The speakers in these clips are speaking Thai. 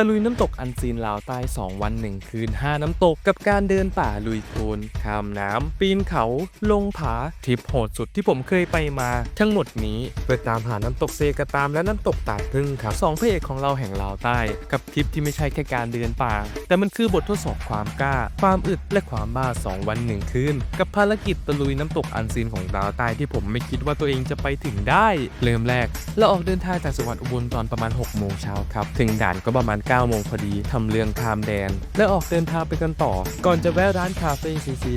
ะลุยน้ำตกอันซีนลาวใต้ 2 วัน 1 คืน 5 น้ำตกกับการเดินป่าลุยโคลนข้ามน้ำ ปีนเขา ลงผาทริปโหดสุดที่ผมเคยไปมา ทั้งหมดนี้เพื่อตามหาน้ำตกเซกะตามและน้ำตกตาดพึ่งครับสองพระเอกของเราแห่งลาวใต้ กับทริปที่ไม่ใช่แค่การเดินป่า แต่มันคือบททดสอบความกล้า ความอึดและความบ้า 2 วัน 1 คืน กับภารกิจตะลุยน้ำตกอันซีนของลาวใต้ที่ผมไม่คิดว่าตัวเองจะไปถึงได้ เริ่มแรกเราออกเดินทางจากจังหวัดอุบลตอนประมาณ6โมงเช้าครับถึงด่านก็ประมาณ9โมงพอดีทำเรื่องข้ามแดน และออกเดินทางไปกันต่อ ก่อนจะแวะร้านคาเฟ่ซีซี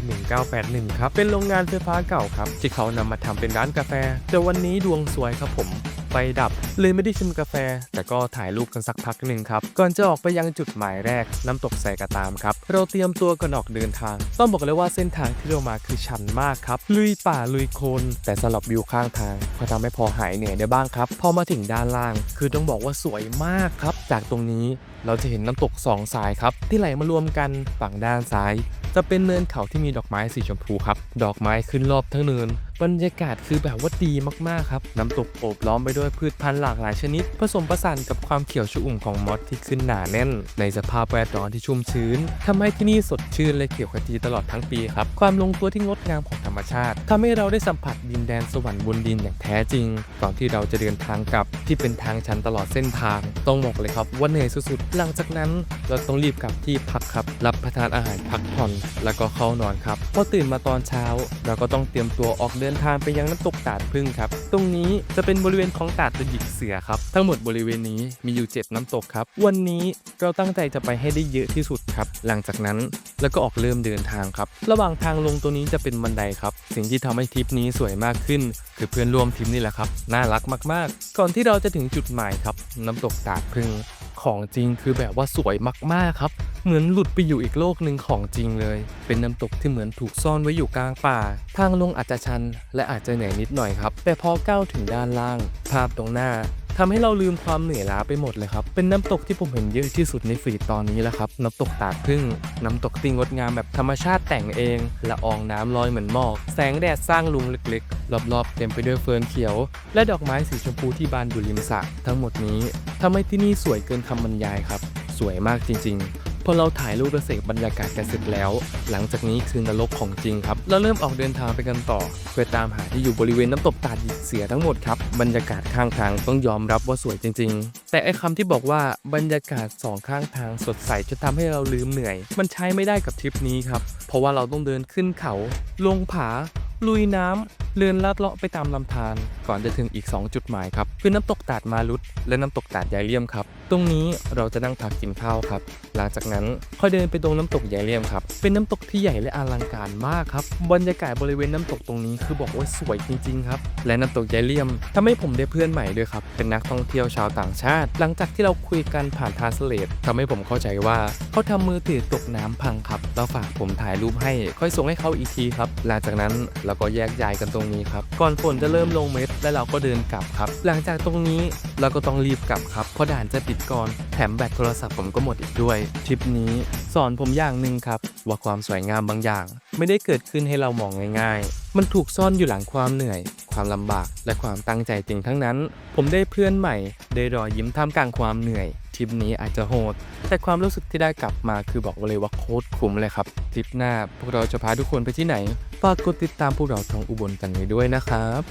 1981 ครับ เป็นโรงงานไฟฟ้าเก่าครับ ที่เขานำมาทำเป็นร้านกาแฟ แต่วันนี้ดวงสวยครับผม ไฟดับ เลยไม่ได้ชิมกาแฟ แต่ก็ถ่ายรูปกันสักพักหนึ่งครับ ก่อนจะออกไปยังจุดหมายแรก น้ำตกใส่กระตามครับ เราเตรียมตัวกันออกเดินทาง ต้องบอกเลยว่าเส้นทางที่เรามาคือชันมากครับ ลุยป่าลุยโคลนแต่สำหรับวิวข้างทางก็ทำให้พอหายเหนื่อยได้บ้างครับ พอมาถึงด้านล่าง คือต้องบอกว่าสวยมากครับ จากตรงนี้เราจะเห็นน้ำตกสองสายครับ ที่ไหลมารวมกันฝั่งด้านซ้าย จะเป็นเนินเขาที่มีดอกไม้สีชมพูครับ ดอกไม้ขึ้นรอบทั้งเนินบรรยากาศคือแบบว่าดีมากๆครับน้ำตกโอบล้อมไปด้วยพืชพันธุ์หลากหลายชนิด ผสมผสานกับความเขียวชอุ่มของมอสที่ขึ้นหนาแน่น ในสภาพแวดล้อมที่ชุ่มชื้นทำให้ที่นี่สดชื่นและเขียวขจีตลอดทั้งปีครับความลงตัวที่งดงามของธรรมชาติทำให้เราได้สัมผัสดินแดนสวรรค์บนดินอย่างแท้จริงก่อนที่เราจะเดินทางกลับที่เป็นทางชันตลอดเส้นทาง ต้องบอกเลยครับว่าเหนื่อยสุดๆหลังจากนั้นเราต้องรีบกลับที่พักครับ รับประทานอาหารพักผ่อน แล้วก็เข้านอนครับพอตื่นมาตอนเช้า เราก็ต้องเตรียมตัวออกเเดินทางไปยังน้ำตกตาดพึ่งครับ ตรงนี้จะเป็นบริเวณของตาดตะหยิกเสือครับ ทั้งหมดบริเวณนี้มีอยู่ 7 น้ำตกครับ วันนี้เราตั้งใจจะไปให้ได้เยอะที่สุดครับ หลังจากนั้นแล้วก็ออกเริ่มเดินทางครับ ระหว่างทางลงตัวนี้จะเป็นบันไดครับ สิ่งที่ทำให้ทริปนี้สวยมากขึ้น คือเพื่อนร่วมทริปนี่แหละครับ น่ารักมาก ๆ ก่อนที่เราจะถึงจุดหมายครับ น้ำตกตาดพึ่ง ของจริงคือแบบว่าสวยมาก ๆ ครับ เหมือนหลุดไปอยู่อีกโลกหนึ่งของจริงเลย เป็นน้ำตกที่เหมือนถูกซ่อนไว้อยู่กลางป่า ทางลงอาจจะชัน และอาจจะเหนื่อยนิดหน่อยครับ แต่พอก้าวถึงด้านล่าง ภาพตรงหน้าทำให้เราลืมความเหนื่อยล้าไปหมดเลยครับ เป็นน้ำตกที่ผมเห็นเยอะที่สุดในฟีดตอนนี้แล้วครับ น้ำตกตาดพึ่ง น้ำตกที่งดงามแบบธรรมชาติแต่งเอง ละอองน้ำลอยเหมือนหมอก แสงแดดสร้างลุงเล็กๆ รอบๆ เต็มไปด้วยเฟิร์นเขียว และดอกไม้สีชมพูที่บานอยู่ริมสระ ทั้งหมดนี้ทำให้ที่นี่สวยเกินคำบรรยายครับ สวยมากจริง ๆ พอเราถ่ายรูปและเสกบรรยากาศกันเสร็จแล้ว หลังจากนี้คือนรกของจริงครับ เราเริ่มออกเดินทางไปกันต่อ เพื่อตามหาที่อยู่บริเวณน้ำตกตาดหยิกเสียทั้งหมดครับ บรรยากาศข้างทางต้องยอมรับว่าสวยจริง ๆ แต่ไอคำที่บอกว่าบรรยากาศสองข้างทางสดใสจะทำให้เราลืมเหนื่อย มันใช้ไม่ได้กับทริปนี้ครับ เพราะว่าเราต้องเดินขึ้นเขา ลงผา ลุยน้ำ เลื่อนลัดเลาะไปตามลำธารก่อนจะถึงอีก 2 จุดหมายครับคือน้ำตกตาดมาลุดและน้ำตกตาดยายเลี่ยมครับตรงนี้เราจะนั่งพักกินข้าวครับ หลังจากนั้นค่อยเดินไปตรงน้ำตกยายเลี่ยมครับเป็นน้ำตกที่ใหญ่และอลังการมากครับบรรยากาศบริเวณน้ำตกตรงนี้คือบอกว่าสวยจริงๆครับและน้ำตกยายเลี่ยมทำให้ผมได้เพื่อนใหม่ด้วยครับเป็นนักท่องเที่ยวชาวต่างชาติ หลังจากที่เราคุยกันผ่านทาสเลตทำให้ผมเข้าใจว่าเขาทำมือถือตกน้ำพังครับแล้วฝากผมถ่ายรูปให้ค่อยส่งให้เขาอีกทีครับหลังจากนั้นเราก็แยกย้ายกันตรงนี้ครับ ก่อนฝนจะเริ่มลงเม็ด และเราก็เดินกลับครับ หลังจากตรงนี้เราก็ต้องรีบกลับครับ เพราะด่านจะปิดก่อน แถมแบตโทรศัพท์ผมก็หมดอีกด้วย ทริปนี้สอนผมอย่างหนึ่งครับ ว่าความสวยงามบางอย่าง ไม่ได้เกิดขึ้นให้เรามองง่าย ๆ มันถูกซ่อนอยู่หลังความเหนื่อย ความลำบาก และความตั้งใจจริงทั้งนั้น ผมได้เพื่อนใหม่ ได้รอยยิ้มท่ามกลางความเหนื่อย ทริปนี้อาจจะโหด แต่ความรู้สึกที่ได้กลับมาคือบอกเลยว่าโคตรคุ้มเลยครับทริปหน้าพวกเราจะพาทุกคนไปที่ไหนฝากกดติดตามพวกเราทองอุบลกันไว้ด้วยนะครับ